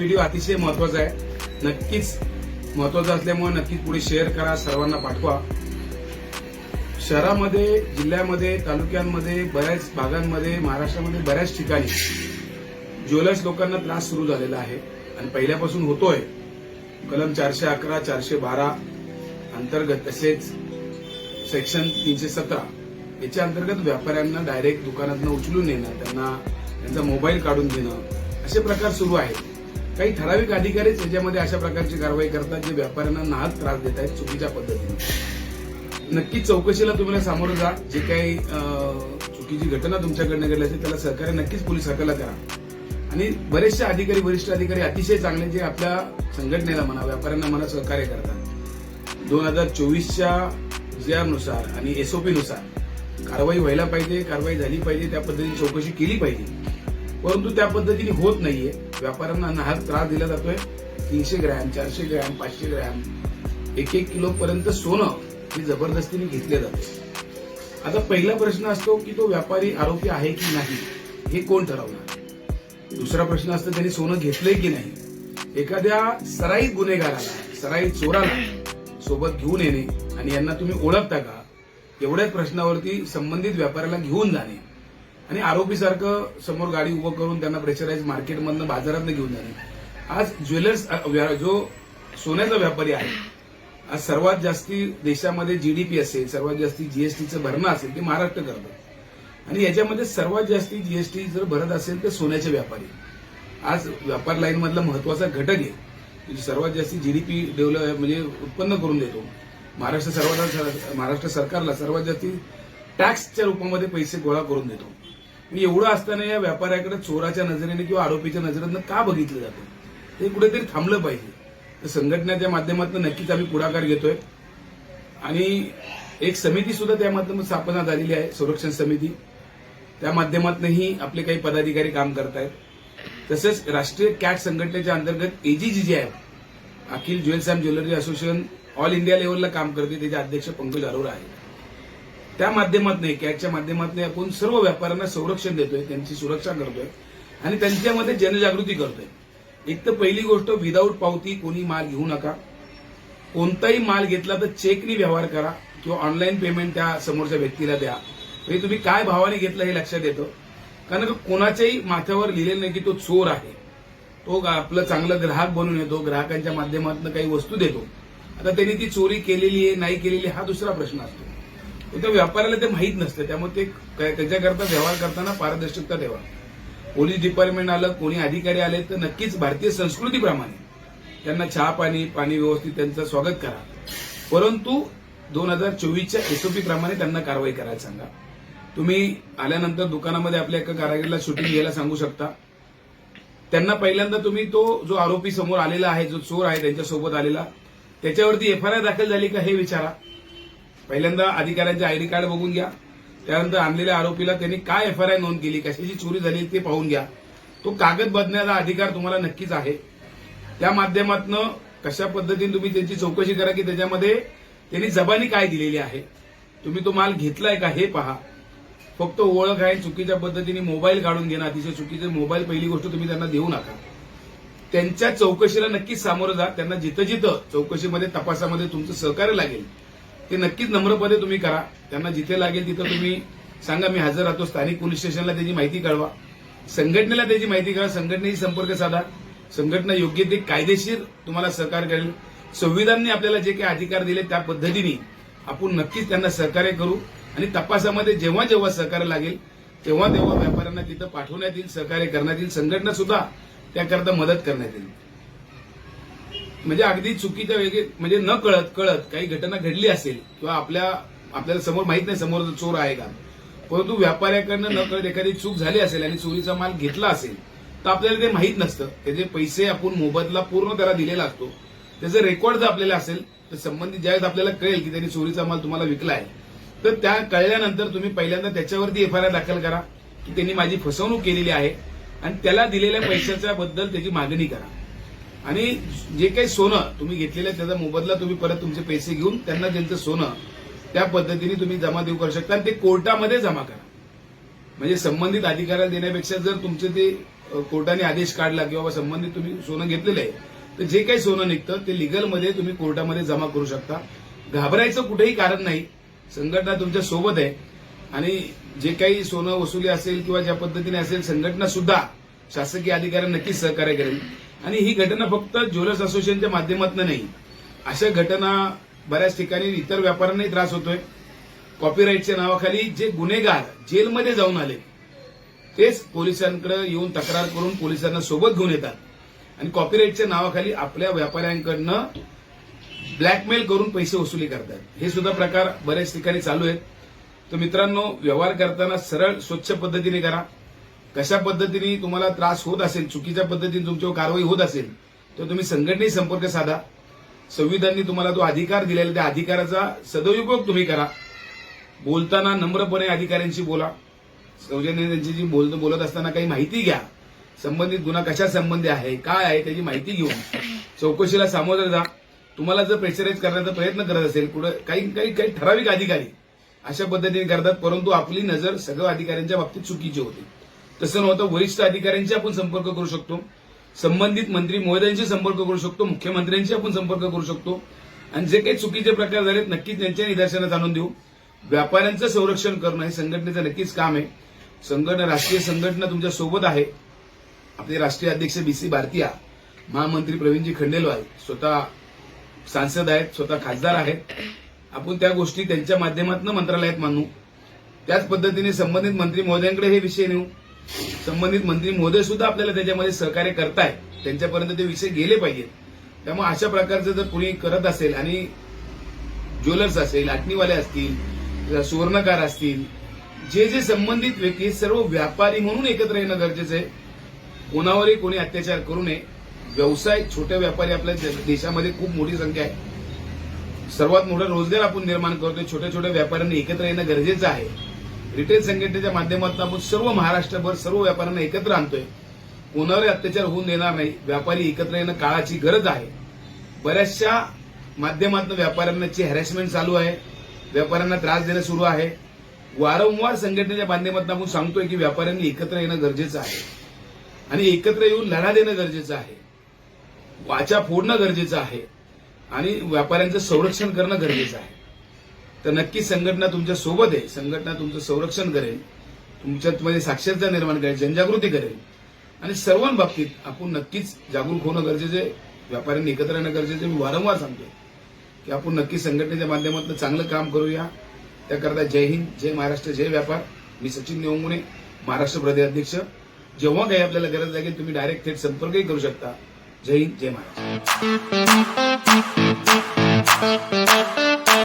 Video अतिशय महत्त्वाचा आहे. नक्कीच महत्त्वाचा असल्यामुळे नक्कीच पुढे शेअर करा सर्वांना पाठवा. शहरामध्ये जिल्ह्यामध्ये तालुक्यांमध्ये बऱ्याच भागांमध्ये महाराष्ट्रामध्ये बऱ्याच ठिकाणी ज्वेलर्स लोकांना त्रास सुरू झालेला आहे. आणि पहिल्यापासून होतोय. कलम चारशे अकरा चारशे बारा अंतर्गत तसेच सेक्शन तीनशे सतरा. याच्या अंतर्गत व्यापाऱ्यांना डायरेक्ट दुकानातनं उचलून येणं त्यांना त्यांचा मोबाईल काढून देणं असे प्रकार सुरू आहेत. काही ठराविक अधिकारीच याच्यामध्ये अशा प्रकारची कारवाई करतात जे व्यापाऱ्यांना नाहक त्रास देत आहेत चुकीच्या पद्धतीने. नक्की चौकशीला तुम्हाला सामोरं जा. जे काही चुकीची घटना तुमच्याकडनं घडली असेल त्याला सहकार्य नक्कीच पोलीस खात्याला करा. आणि बरेचसे अधिकारी वरिष्ठ अधिकारी अतिशय चांगले जे आपल्या संघटनेला म्हणा व्यापाऱ्यांना म्हणा सहकार्य करतात. दोन हजार चोवीसच्या नुसार आणि एसओपीनुसार कारवाई व्हायला पाहिजे कारवाई झाली पाहिजे त्या पद्धतीने चौकशी केली पाहिजे. परंतु त्या पद्धतीने होत नाहीये. व्यापाऱ्यांना नाहक त्रास दिला जातोय. तीनशे ग्रॅम चारशे ग्रॅम पाचशे ग्रॅम एक एक किलो पर्यंत सोनं हे जबरदस्तीने घेतले जाते. आता पहिला प्रश्न असतो की तो व्यापारी आरोपी आहे की नाही हे कोण ठरवणार? दुसरा प्रश्न असतो त्यांनी सोनं घेतलंय की नाही? एखाद्या सराईत गुन्हेगाराला सराईत चोराला सोबत घेऊन येणे आणि यांना तुम्ही ओळखता का? एवढ्या प्रश्नावरती संबंधित व्यापाऱ्याला घेऊन जाणे. आणि आरोपीसारखं समोर गाडी उभं करून त्यांना प्रेशराईज मार्केटमधनं बाजारातनं घेऊन जाणे. आज ज्वेलर्स व्या- जो सोन्याचा व्यापारी आहे आज सर्वात जास्ती देशामध्ये जीडीपी असेल सर्वात जास्ती जीएसटीचं भरणं असेल ते महाराष्ट्र करतं. आणि याच्यामध्ये सर्वात जास्ती जीएसटी जर भरत असेल तर सोन्याचे व्यापारी. आज व्यापार लाईन मधला महत्त्वाचा घटक आहे सर्वात जास्ती जीडीपी डेव्हलप म्हणजे उत्पन्न करून देतो. महाराष्ट्र सर्वात महाराष्ट्र सरकारला सर्वात जास्ती टॅक्सच्या रूपामध्ये पैसे गोळा करून देतो. मी एवढं असताना या व्यापाऱ्याकडे चोराच्या नजरेने किंवा आरोपीच्या नजरेनं का बघितलं जातं? ते कुठेतरी थांबलं पाहिजे. तर संघटनेच्या माध्यमातून नक्कीच आम्ही पुढाकार घेतोय. आणि एक समिती सुद्धा त्या माध्यमात स्थापना झालेली आहे संरक्षण समिती. त्या माध्यमातूनही आपले काही पदाधिकारी काम करत आहेत तसेच राष्ट्रीय कॅट संघटनेच्या अंतर्गत एजीजी जे आहे Akhil jewels and jewellery association all India लेवलला काम करते. त्याचे अध्यक्ष पंकज अरोरा आहेत. त्या माध्यमातून कॅटच्या माध्यमातून आपण सर्व व्यापाऱ्यांना संरक्षण देतोय त्यांची सुरक्षा करतोय आणि त्यांच्यामध्ये जनजागृती करतोय. एक तर पहिली गोष्ट विदाऊट पावती कोणी माल घेऊ नका. कोणताही माल घेतला तर चेकनी व्यवहार करा किंवा ऑनलाईन पेमेंट त्या समोरच्या व्यक्तीला द्या. म्हणजे तुम्ही काय भावाने घेतलं हे लक्षात येतं. कारण का कोणाच्याही माथ्यावर लिहिलेलं नाही की तो चोर आहे. तो आपलं चांगलं ग्राहक बनून येतो ग्राहकांच्या माध्यमातून काही वस्तू देतो. आता त्यांनी ती चोरी केलेली आहे नाही केलेली आहे, हा दुसरा प्रश्न असतो. एका त्या व्यापाऱ्याला ते माहीत नसतं. त्यामुळे ते त्याच्याकरता व्यवहार करताना पारदर्शकता ठेवा. पोलीस डिपार्टमेंट आलं कोणी अधिकारी आले तर नक्कीच भारतीय संस्कृतीप्रमाणे त्यांना चहा पाणी पाणी व्यवस्थित त्यांचं स्वागत करा. परंतु दोन हजार चोवीसच्या एसओपी प्रमाणे त्यांना कारवाई करायला सांगा. तुम्ही आल्यानंतर दुकानामध्ये आपल्या एका कारागिरीला शूटिंग घ्यायला सांगू शकता. त्यांना पहिल्यांदा तुम्ही तो जो आरोपी समोर आलेला आहे जो चोर आहे त्यांच्यासोबत आलेला त्याच्यावरती एफ आय आर दाखल झाली का हे विचारा. पहिल्यांदा अधिकाऱ्यांचे आयडी कार्ड बघून घ्या. त्यानंतर आणलेल्या आरोपीला त्यांनी काय एफ आय नोंद केली कशाची चोरी झाली ते पाहून घ्या. तो कागद बदण्याचा अधिकार तुम्हाला नक्कीच आहे. त्या माध्यमातनं कशा पद्धतीने तुम्ही त्यांची चौकशी करा की त्याच्यामध्ये त्यांनी जबानी काय दिलेली आहे? तुम्ही तो माल घेतलाय का हे पहा. फक्त ओळख आहे चुकीच्या पद्धतीने मोबाईल काढून घेणं अतिशय चुकीचे मोबाईल पहिली गोष्ट तुम्ही त्यांना देऊ नका. त्यांच्या चौकशीला नक्कीच सामोरं जा. त्यांना जिथं जिथं चौकशीमध्ये तपासामध्ये तुमचं सहकार्य लागेल. ते नक्कीच नम्रपणे तुम्ही करा. त्यांना जिथे लागेल तिथं तुम्ही सांगा मी हजर राहतो. स्थानिक पोलीस स्टेशनला त्याची माहिती कळवा. संघटनेला त्याची माहिती कळवा. संघटनेशी संपर्क साधा. संघटना योग्य ते कायदेशीर तुम्हाला सहकार्य करेल. संविधानाने आपल्याला जे काही अधिकार दिले त्या पद्धतीने आपण नक्कीच त्यांना सहकार्य करू. आणि तपासामध्ये जेव्हा जेव्हा सहकार्य लागेल तेव्हा तेव्हा व्यापाऱ्यांना तिथं पाठवण्यात येईल सहकार्य करण्यात येईल. संघटना सुद्धा त्याकरता मदत करण्यात येईल. म्हणजे अगदी चुकीच्या वेगळे म्हणजे न कळत कळत काही घटना घडली असेल किंवा आपल्या आपल्याला समोर माहीत नाही समोर चोर आहे का. परंतु व्यापाऱ्याकडनं न कळत एखादी चूक झाली असेल आणि चोरीचा माल घेतला असेल तर आपल्याला ते माहीत नसतं. त्याचे पैसे आपण मोबदला पूर्ण त्याला दिलेला असतो त्याचं रेकॉर्ड जर आपल्याला असेल तर संबंधित ज्यावेळेस आपल्याला कळेल की त्यांनी चोरीचा माल तुम्हाला विकला आहे तर त्या कळल्यानंतर तुम्ही पहिल्यांदा त्याच्यावरती एफ आय आर दाखल करा की त्यांनी माझी फसवणूक केलेली आहे आणि त्याला दिलेल्या पैशाच्या बद्दल त्याची मागणी करा. आणि जे काही सोनं तुम्ही घेतलेलं त्याचा मोबदला तुम्ही परत तुमचे पैसे घेऊन त्यांना त्यांचं सोनं त्या पद्धतीने तुम्ही जमा देऊ करू शकता. आणि ते कोर्टामध्ये जमा करा. म्हणजे संबंधित अधिकाऱ्याला देण्यापेक्षा जर तुमचे ते कोर्टाने आदेश काढला की बाबा संबंधित तुम्ही सोनं घेतलेलं आहे तर जे काही सोनं निघतं ते लिगलमध्ये तुम्ही कोर्टामध्ये जमा करू शकता. घाबरायचं कुठेही कारण नाही. संघटना तुमच्यासोबत आहे. आणि जे काही सोनं वसुली असेल किंवा ज्या पद्धतीने असेल संघटना सुद्धा शासकीय अधिकाऱ्यांना नक्कीच सहकार्य करेल. आणि ही घटना फक्त ज्वेलर्स असोसिएशनच्या माध्यमातून नाही. अशा घटना बऱ्याच ठिकाणी इतर व्यापाऱ्यांनाही त्रास होतोय. कॉपीराईटच्या नावाखाली जे गुन्हेगार जेलमध्ये जाऊन आले तेच पोलिसांकडे येऊन तक्रार करून पोलिसांना सोबत घेऊन येतात. आणि कॉपीराईटच्या नावाखाली आपल्या व्यापाऱ्यांकडनं ब्लॅकमेल करून पैसे वसुली करतात. हे सुद्धा प्रकार बऱ्याच ठिकाणी चालू आहेत. तर मित्रांनो व्यवहार करताना सरळ स्वच्छ पद्धतीने करा. कशा पद्धतीने तुम्हाला त्रास होत असेल चुकीच्या पद्धतीने तुमच्यावर कारवाई होत असेल तर तुम्ही संघटनेशी संपर्क साधा. संविधानने तुम्हाला जो अधिकार दिलेला त्या अधिकाराचा सदुपयोग तुम्ही करा. बोलताना नम्रपणे अधिकाऱ्यांशी बोला. सौजन्य त्यांच्याशी जी बोलत बोलत असताना काही माहिती घ्या. संबंधित गुन्हा कशा संबंधी आहे काय आहे त्याची माहिती घेऊन चौकशीला सामोरं जा. तुम्हाला जर प्रेशराईज करण्याचा प्रयत्न करत असेल कुठं काही काही काही ठराविक अधिकारी अशा पद्धतीने करतात परंतु आपली नजर सगळ्या अधिकाऱ्यांच्या बाबतीत चुकीची होती. तसं नव्हतं वरिष्ठ अधिकाऱ्यांशी आपण संपर्क करू शकतो. संबंधित मंत्री महोदयांशी संपर्क करू शकतो. मुख्यमंत्र्यांशी आपण संपर्क करू शकतो. आणि जे काही चुकीचे प्रकार झालेत नक्कीच त्यांच्या निदर्शनात आणून देऊ. व्यापाऱ्यांचं संरक्षण करणं हे संघटनेचं नक्कीच काम आहे. संघटना राष्ट्रीय संघटना तुमच्यासोबत आहे. आपले राष्ट्रीय अध्यक्ष बी सी भारतीया महामंत्री प्रवीणजी खंडेलवाल स्वतः सांसद आहेत स्वतः खासदार आहेत. आपण त्या गोष्टी त्यांच्या माध्यमातून मंत्रालयात मानू. त्याच पद्धतीने संबंधित मंत्री महोदयांकडे हे विषय नेऊ. संबंधित मंत्री महोदय सुद्धा आपल्याला त्याच्यामध्ये सहकार्य करताय. त्यांच्यापर्यंत ते विषय गेले पाहिजेत. त्यामुळे अशा प्रकारचं जर कुणी करत असेल आणि ज्वेलर्स असेल आटणीवाले असतील सुवर्णकार असतील जे जे संबंधित व्यक्ती सर्व व्यापारी म्हणून एकत्र येणं गरजेचं आहे. कोणावरही कोणी अत्याचार करू नये. व्यवसाय छोट्या व्यापारी आपल्या देशामध्ये खूप मोठी संख्या आहे. सर्वात मोठा रोजगार आपण निर्माण करतोय. छोट्या छोट्या व्यापाऱ्यांनी एकत्र येणं गरजेचं आहे. रिटेल संघटनेच्या माध्यमातून आपण सर्व महाराष्ट्रभर सर्व व्यापाऱ्यांना एकत्र आणतोय. कोणावर अत्याचार होऊन देणार नाही. व्यापारी एकत्र येणं काळाची गरज आहे. बऱ्याचशा माध्यमातून व्यापाऱ्यांची हॅरेसमेंट चालू आहे. व्यापाऱ्यांना त्रास देणं सुरू आहे. वारंवार संघटनेच्या माध्यमातून आपण सांगतोय की व्यापाऱ्यांनी एकत्र येणं गरजेचं आहे. आणि एकत्र येऊन लढा देणं गरजेचं आहे. वाचा फोडणं गरजेचं आहे. आणि व्यापाऱ्यांचं संरक्षण करणं गरजेचं आहे. तर नक्की संघटना तुमच्यासोबत आहे. संघटना तुमचं संरक्षण करेल. तुमच्यामध्ये साक्षरता निर्माण करेल जनजागृती करेल. आणि सर्वांबाबतीत आपण नक्कीच जागरूक होणं गरजेचं आहे. व्यापाऱ्यांनी एकत्र येणं गरजेचं मी वारंवार सांगतोय की आपण नक्की संघटनेच्या माध्यमातून चांगलं काम करूया. त्याकरता जय हिंद जय महाराष्ट्र जय व्यापार. मी सचिन नेवमुने महाराष्ट्र प्रदेश अध्यक्ष जेव्हा काही आपल्याला गरज लागेल तुम्ही डायरेक्ट थेट संपर्कही करू शकता. जय हिंद जय महाराष्ट्र.